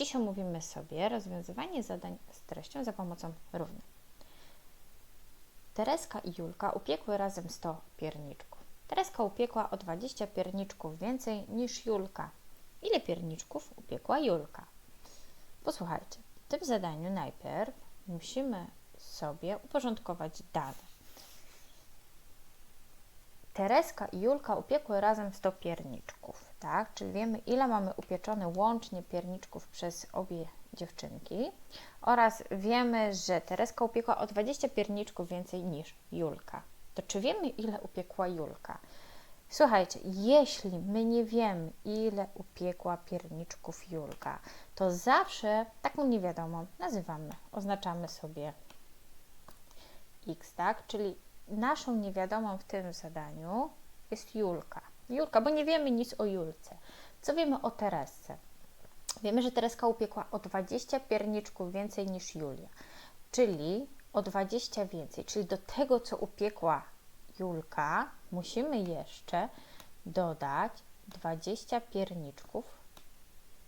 Dziś omówimy sobie rozwiązywanie zadań z treścią za pomocą równań. Tereska i Julka upiekły razem 100 pierniczków. Tereska upiekła o 20 pierniczków więcej niż Julka. Ile pierniczków upiekła Julka? Posłuchajcie, w tym zadaniu najpierw musimy sobie uporządkować dane. Tereska i Julka upiekły razem 100 pierniczków, tak? Czyli wiemy, ile mamy upieczone łącznie pierniczków przez obie dziewczynki oraz wiemy, że Tereska upiekła o 20 pierniczków więcej niż Julka. To czy wiemy, ile upiekła Julka? Słuchajcie, jeśli my nie wiemy, ile upiekła pierniczków Julka, to zawsze taką niewiadomą nazywamy, oznaczamy sobie x, tak? Czyli naszą niewiadomą w tym zadaniu jest Julka. Julka, bo nie wiemy nic o Julce. Co wiemy o Teresce? Wiemy, że Tereska upiekła o 20 pierniczków więcej niż Julia, czyli o 20 więcej, czyli do tego, co upiekła Julka, musimy jeszcze dodać 20 pierniczków,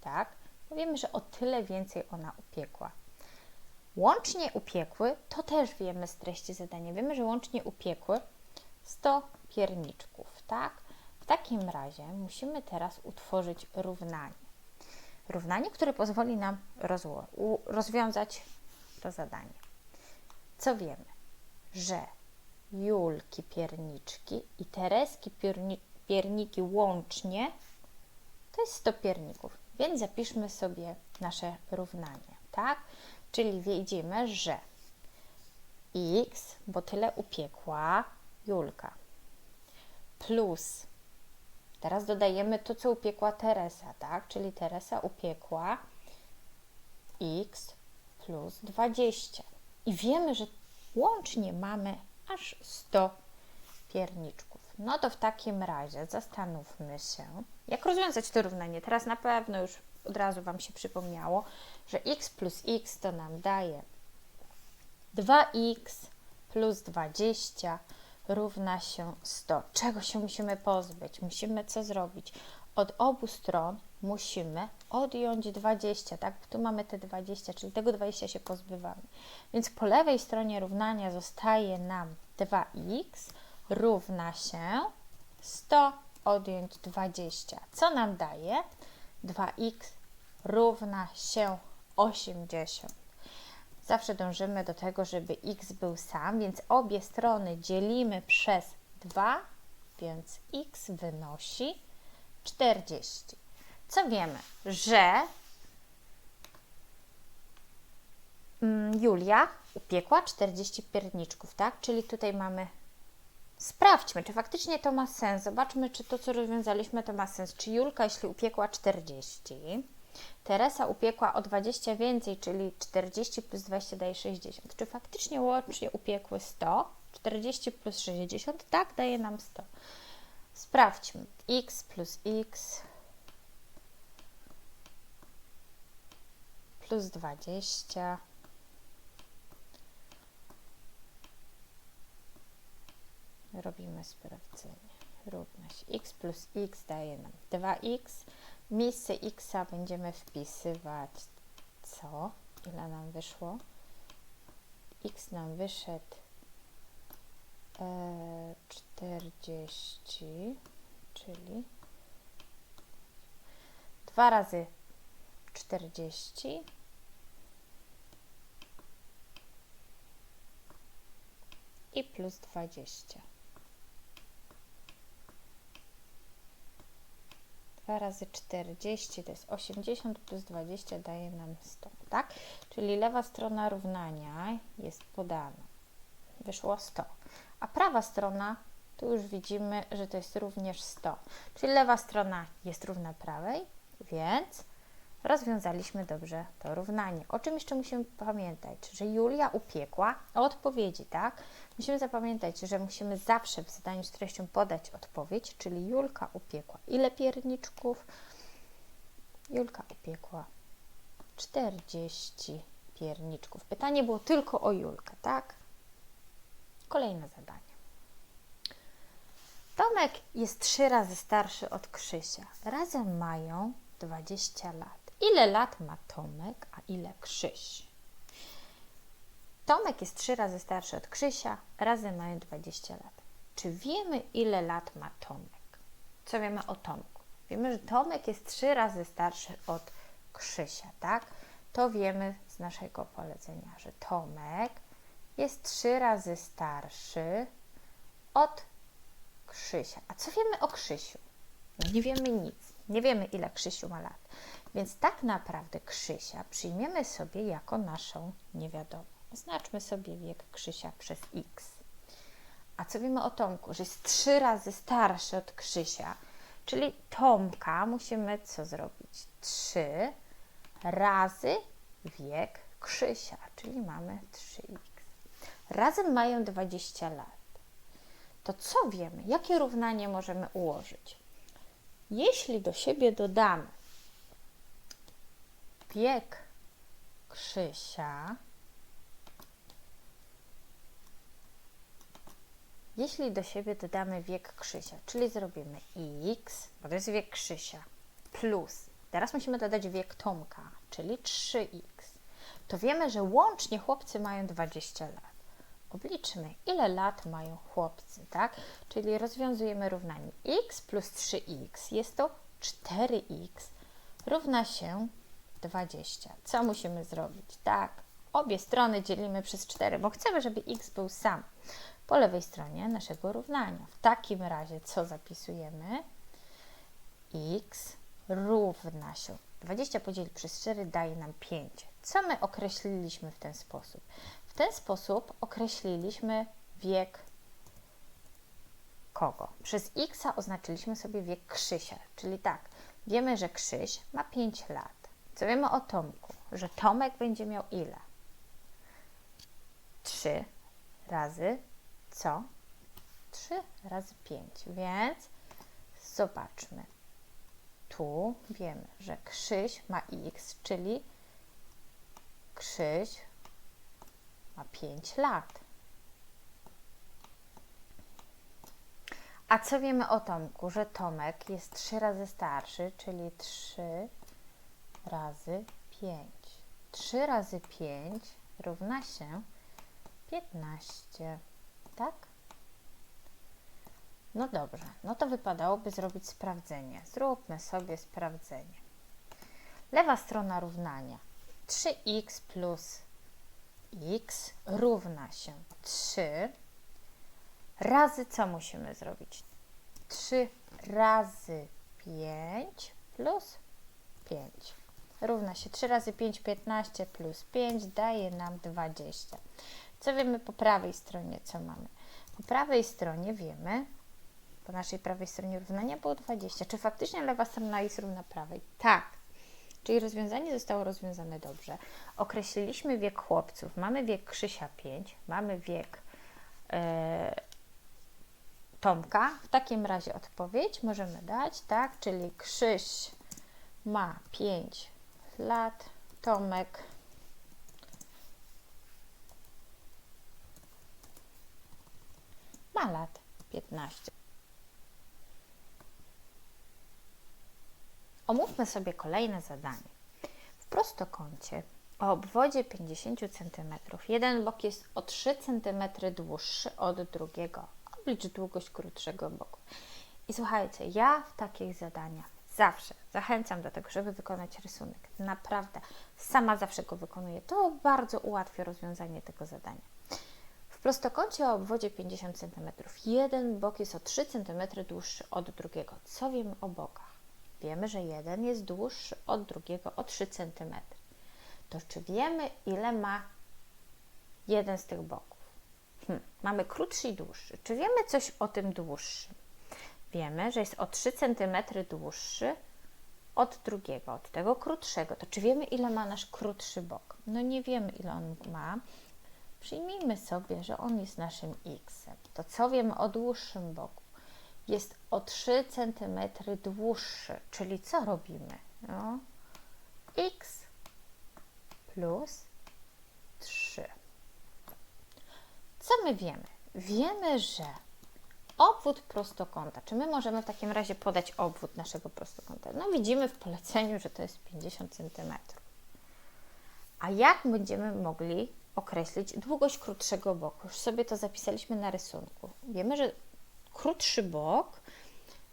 tak? Wiemy, że o tyle więcej ona upiekła. Łącznie upiekły, to też wiemy z treści zadania. Wiemy, że łącznie upiekły 100 pierniczków, tak? W takim razie musimy teraz utworzyć równanie. Równanie, które pozwoli nam rozwiązać to zadanie. Co wiemy? Że Julki pierniczki i Tereski pierni pierniki łącznie to jest 100 pierników. Więc zapiszmy sobie nasze równanie, tak? Czyli widzimy, że x, bo tyle upiekła Julka, plus, teraz dodajemy to, co upiekła Teresa, tak? Czyli Teresa upiekła x plus 20. I wiemy, że łącznie mamy aż 100 pierniczków. No to w takim razie zastanówmy się, jak rozwiązać to równanie. Teraz na pewno już od razu Wam się przypomniało, że x plus x to nam daje 2x plus 20 równa się 100. Czego się musimy pozbyć? Musimy co zrobić? Od obu stron musimy odjąć 20, tak? Tu mamy te 20, czyli tego 20 się pozbywamy. Więc po lewej stronie równania zostaje nam 2x równa się 100 odjąć 20. Co nam daje? 2x równa się 80. Zawsze dążymy do tego, żeby x był sam, więc obie strony dzielimy przez 2, więc x wynosi 40. Co wiemy? Że mm, Julia upiekła 40 pierniczków, tak? Czyli tutaj mamy Sprawdźmy, czy faktycznie to ma sens. Zobaczmy, czy to, co rozwiązaliśmy, to ma sens. Czy Julka, jeśli upiekła 40, Teresa upiekła o 20 więcej, czyli 40 plus 20 daje 60. Czy faktycznie łącznie upiekły 100? 40 plus 60, tak, daje nam 100. Sprawdźmy. x plus x plus 20 robimy sprawdzenie. Równość x plus x daje nam 2x. W miejsce x będziemy wpisywać co? Ile nam wyszło? x nam wyszedł e, 40, czyli 2 razy 40 i plus 20. 2 razy 40 to jest 80 plus 20 daje nam 100, tak? Czyli lewa strona równania jest podana. Wyszło 100. A prawa strona, tu już widzimy, że to jest również 100. Czyli lewa strona jest równa prawej, więc rozwiązaliśmy dobrze to równanie. O czym jeszcze musimy pamiętać? Że Julia upiekła odpowiedzi, tak? Musimy zapamiętać, że musimy zawsze w zadaniu z treścią podać odpowiedź, czyli Julka upiekła ile pierniczków? Julka upiekła 40 pierniczków. Pytanie było tylko o Julkę, tak? Kolejne zadanie. Tomek jest trzy razy starszy od Krzysia. Razem mają 20 lat. Ile lat ma Tomek, a ile Krzyś? Tomek jest trzy razy starszy od Krzysia, razem mają 20 lat. Czy wiemy, ile lat ma Tomek? Co wiemy o Tomku? Wiemy, że Tomek jest trzy razy starszy od Krzysia, tak? To wiemy z naszego polecenia, że Tomek jest trzy razy starszy od Krzysia. A co wiemy o Krzysiu? No nie wiemy nic. Nie wiemy, ile Krzysiu ma lat. Więc tak naprawdę Krzysia przyjmiemy sobie jako naszą niewiadomą. Oznaczmy sobie wiek Krzysia przez x. A co wiemy o Tomku? Że jest trzy razy starszy od Krzysia. Czyli Tomka musimy co zrobić? 3 razy wiek Krzysia, czyli mamy 3x. Razem mają 20 lat. To co wiemy? Jakie równanie możemy ułożyć? Jeśli do siebie dodamy wiek Krzysia, jeśli do siebie dodamy wiek Krzysia, czyli zrobimy x, bo to jest wiek Krzysia, plus, teraz musimy dodać wiek Tomka, czyli 3x, to wiemy, że łącznie chłopcy mają 20 lat. Obliczmy, ile lat mają chłopcy, tak? Czyli rozwiązujemy równanie x plus 3x. Jest to 4x równa się 20. Co musimy zrobić? Tak, obie strony dzielimy przez 4, bo chcemy, żeby x był sam po lewej stronie naszego równania. W takim razie co zapisujemy? x równa się 20 podzielić przez 4 daje nam 5. Co my określiliśmy w ten sposób? W ten sposób określiliśmy wiek kogo? Przez x oznaczyliśmy sobie wiek Krzysia, czyli tak, wiemy, że Krzyś ma 5 lat. Co wiemy o Tomku? Że Tomek będzie miał ile? 3 razy co? 3 razy 5, więc zobaczmy. Tu wiemy, że Krzyś ma x, czyli Krzyś ma 5 lat. A co wiemy o Tomku? Że Tomek jest 3 razy starszy, czyli 3 razy 5. 3 razy 5 równa się 15. Tak? No dobrze, no to wypadałoby zrobić sprawdzenie. Zróbmy sobie sprawdzenie. Lewa strona równania. 3x plus x równa się 3 razy co musimy zrobić? 3 razy 5 plus 5 równa się 3 razy 5, 15 plus 5 daje nam 20. Co wiemy po prawej stronie, co mamy? Po prawej stronie wiemy, po naszej prawej stronie równania było 20. Czy faktycznie lewa strona jest równa prawej? Tak. Czyli rozwiązanie zostało rozwiązane dobrze. Określiliśmy wiek chłopców. Mamy wiek Krzysia 5, mamy wiek e, Tomka. W takim razie odpowiedź możemy dać, tak? Czyli Krzyś ma 5 lat, Tomek ma lat 15. Omówmy sobie kolejne zadanie. W prostokącie o obwodzie 50 cm jeden bok jest o 3 cm dłuższy od drugiego. Oblicz długość krótszego boku. I słuchajcie, ja w takich zadaniach zawsze zachęcam do tego, żeby wykonać rysunek. Naprawdę, sama zawsze go wykonuję. To bardzo ułatwia rozwiązanie tego zadania. W prostokącie o obwodzie 50 cm jeden bok jest o 3 cm dłuższy od drugiego. Co wiemy o bokach? Wiemy, że jeden jest dłuższy od drugiego o 3 cm. To czy wiemy, ile ma jeden z tych boków? Hm, mamy krótszy i dłuższy. Czy wiemy coś o tym dłuższym? Wiemy, że jest o 3 cm dłuższy od drugiego, od tego krótszego. To czy wiemy, ile ma nasz krótszy bok? No nie wiemy, ile on ma. Przyjmijmy sobie, że on jest naszym x. To co wiemy o dłuższym boku? Jest o 3 cm dłuższy, czyli co robimy? No, x plus 3. Co my wiemy? Wiemy, że obwód prostokąta. Czy my możemy w takim razie podać obwód naszego prostokąta? No widzimy w poleceniu, że to jest 50 cm. A jak będziemy mogli określić długość krótszego boku? Już sobie to zapisaliśmy na rysunku. Wiemy, że krótszy bok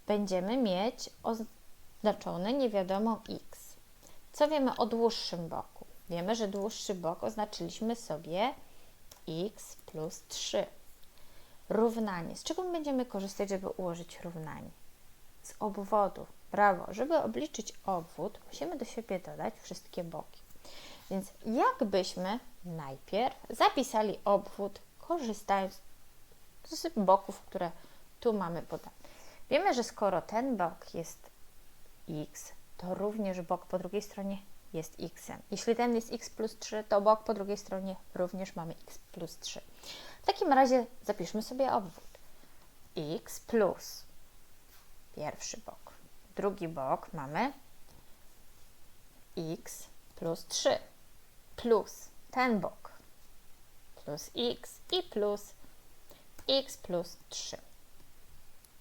będziemy mieć oznaczony niewiadomą x. Co wiemy o dłuższym boku? Wiemy, że dłuższy bok oznaczyliśmy sobie x plus 3. Równanie. Z czego my będziemy korzystać, żeby ułożyć równanie? Z obwodu. Brawo. Żeby obliczyć obwód, musimy do siebie dodać wszystkie boki. Więc jakbyśmy najpierw zapisali obwód, korzystając z boków, które tu mamy podane. Wiemy, że skoro ten bok jest x, to również bok po drugiej stronie jest x. Jeśli ten jest x plus 3, to bok po drugiej stronie również mamy x plus 3. Takim razie zapiszmy sobie obwód. x plus pierwszy bok. Drugi bok mamy x plus 3 plus ten bok plus x i plus x plus 3.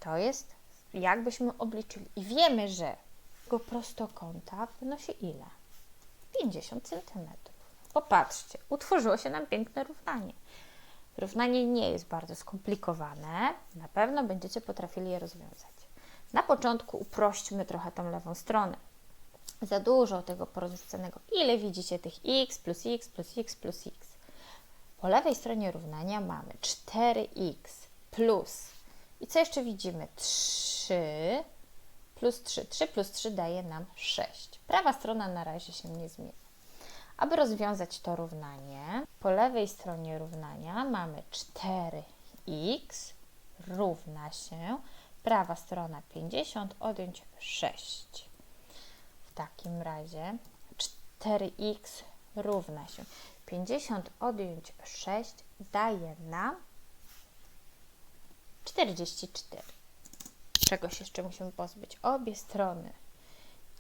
To jest jakbyśmy obliczyli. I wiemy, że tego prostokąta wynosi ile? 50 cm. Popatrzcie, utworzyło się nam piękne równanie. Równanie nie jest bardzo skomplikowane, na pewno będziecie potrafili je rozwiązać. Na początku uprośćmy trochę tą lewą stronę. Za dużo tego porozrzucanego. Ile widzicie tych x plus x plus x plus x? Po lewej stronie równania mamy 4x plus i co jeszcze widzimy? 3 plus 3. 3 plus 3 daje nam 6. Prawa strona na razie się nie zmienia. Aby rozwiązać to równanie, po lewej stronie równania mamy 4x równa się prawa strona 50 odjąć 6. W takim razie 4x równa się 50 odjąć 6 daje nam 44. Czegoś jeszcze musimy pozbyć. Obie strony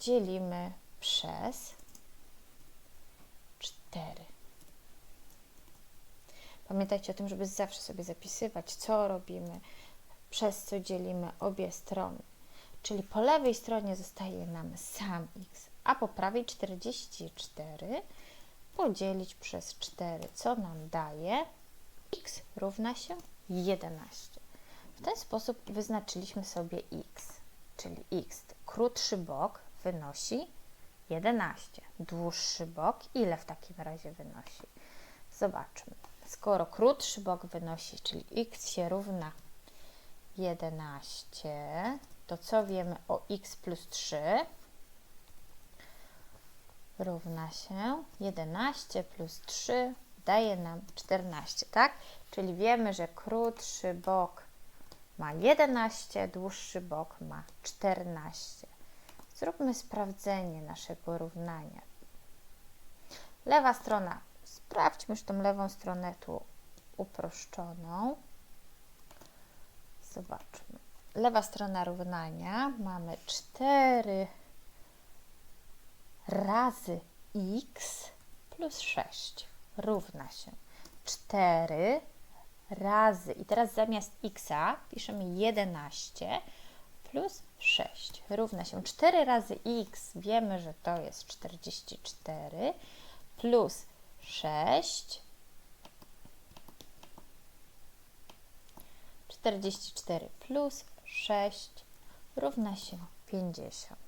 dzielimy przez 4. Pamiętajcie o tym, żeby zawsze sobie zapisywać, co robimy, przez co dzielimy obie strony. Czyli po lewej stronie zostaje nam sam x, a po prawej 44 podzielić przez 4, co nam daje x równa się 11. W ten sposób wyznaczyliśmy sobie x, czyli x, krótszy bok wynosi 11, dłuższy bok ile w takim razie wynosi? Zobaczmy. Skoro krótszy bok wynosi, czyli x się równa 11, to co wiemy o x plus 3? Równa się 11 plus 3 daje nam 14, tak? Czyli wiemy, że krótszy bok ma 11, dłuższy bok ma 14. Zróbmy sprawdzenie naszego równania. Lewa strona, sprawdźmy już tą lewą stronę tu uproszczoną. Zobaczmy. Lewa strona równania mamy 4 razy x plus 6 równa się 4 razy, i teraz zamiast x piszemy 11 plus 6 równa się 4 razy x, wiemy, że to jest 44 plus 6 44 plus 6 równa się 50.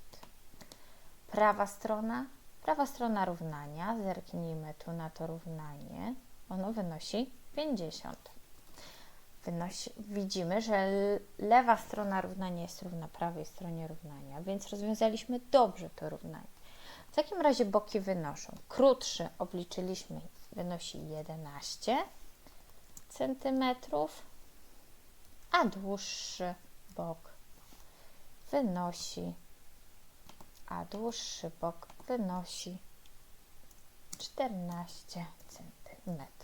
Prawa strona, prawa strona równania, zerknijmy tu na to równanie, ono wynosi 50 wynosi, widzimy, że lewa strona równania jest równa prawej stronie równania, więc rozwiązaliśmy dobrze to równanie. W takim razie boki wynoszą. Krótszy obliczyliśmy, wynosi 11 cm, a dłuższy bok wynosi, a dłuższy bok wynosi 14 cm.